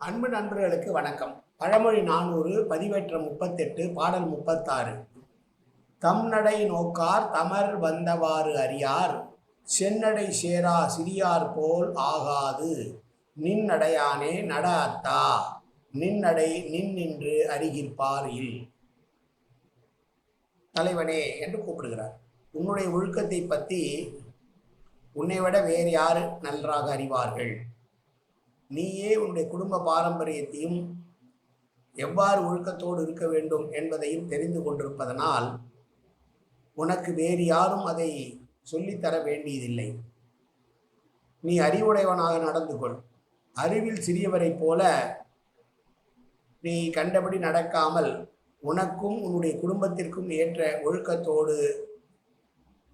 அன்பு நண்பர்களுக்கு வணக்கம். பழமொழி நானூறு பதிவேற்றம் முப்பத்தெட்டு பாடல் முப்பத்தாறு. தம் நடை நோக்கார் தமர் வந்தவாறு அறியார். சென்னடை சேரா சிறியார் போல் ஆகாது. நின் நடையானே நட அத்தா. நின்னடை நின் நின்று அறிகிற்பார் இல். தலைவனே என்று கூப்பிடுகிறார். உன்னுடைய ஒழுக்கத்தை பற்றி உன்னை விட வேறு யார் நன்றாக அறிவார்கள்? நீயே உன்னுடைய குடும்ப பாரம்பரியத்தையும் எவ்வாறு ஒழுக்கத்தோடு இருக்க வேண்டும் என்பதையும் தெரிந்து கொண்டிருப்பதனால் உனக்கு வேறு யாரும் அதை சொல்லித்தர வேண்டியதில்லை. நீ அறிவுடையவனாக நடந்து கொள். அறிவில் சிறியவரைப் போல நீ கண்டபடி நடக்காமல் உனக்கும் உன்னுடைய குடும்பத்திற்கும் ஏற்ற ஒழுக்கத்தோடு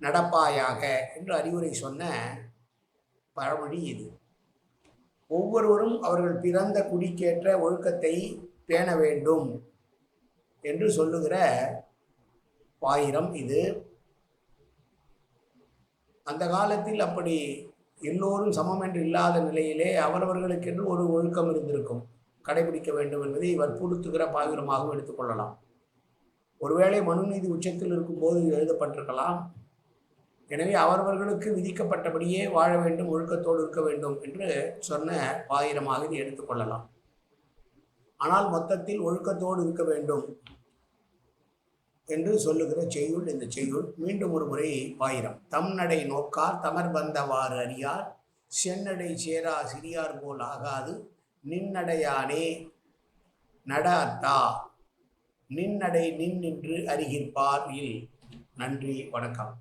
நடப்பாயாக என்று அறிவுரை சொன்ன பழமொழி இது. ஒவ்வொருவரும் அவர்கள் பிறந்த குடிக்கேற்ற ஒழுக்கத்தை பேண வேண்டும் என்று சொல்லுகிற பாயிரம் இது. அந்த காலத்தில் அப்படி எல்லோரும் சமம் என்று இல்லாத நிலையிலே அவரவர்களுக்கென்று ஒரு ஒழுக்கம் இருந்திருக்கும். கடைபிடிக்க வேண்டும் என்பதை வற்புறுத்துகிற பாயிரமாகவும் எடுத்துக்கொள்ளலாம் ஒருவேளை மனுநீதி உச்சத்தில் இருக்கும்போது எழுதப்பட்டிருக்கலாம். எனவே அவரவர்களுக்கு விதிக்கப்பட்டபடியே வாழ வேண்டும் ஒழுக்கத்தோடு இருக்க வேண்டும் என்று சொன்ன பாயிரமாக இது எடுத்துக்கொள்ளலாம் ஆனால் மொத்தத்தில் ஒழுக்கத்தோடு இருக்க வேண்டும் என்று சொல்லுகிற செய்யுள் இந்த செய்யுள். மீண்டும் ஒரு முறை பாயிரம். தம் நடை நோக்கார் தமர் வந்தவாறு அறியார். சென்னடை சேரா சிறியார் போல் ஆகாது. நின்னடையானே நட அத்தா நின்னடை நின் நின்று அறிகிற்பார் இல். நன்றி வணக்கம்.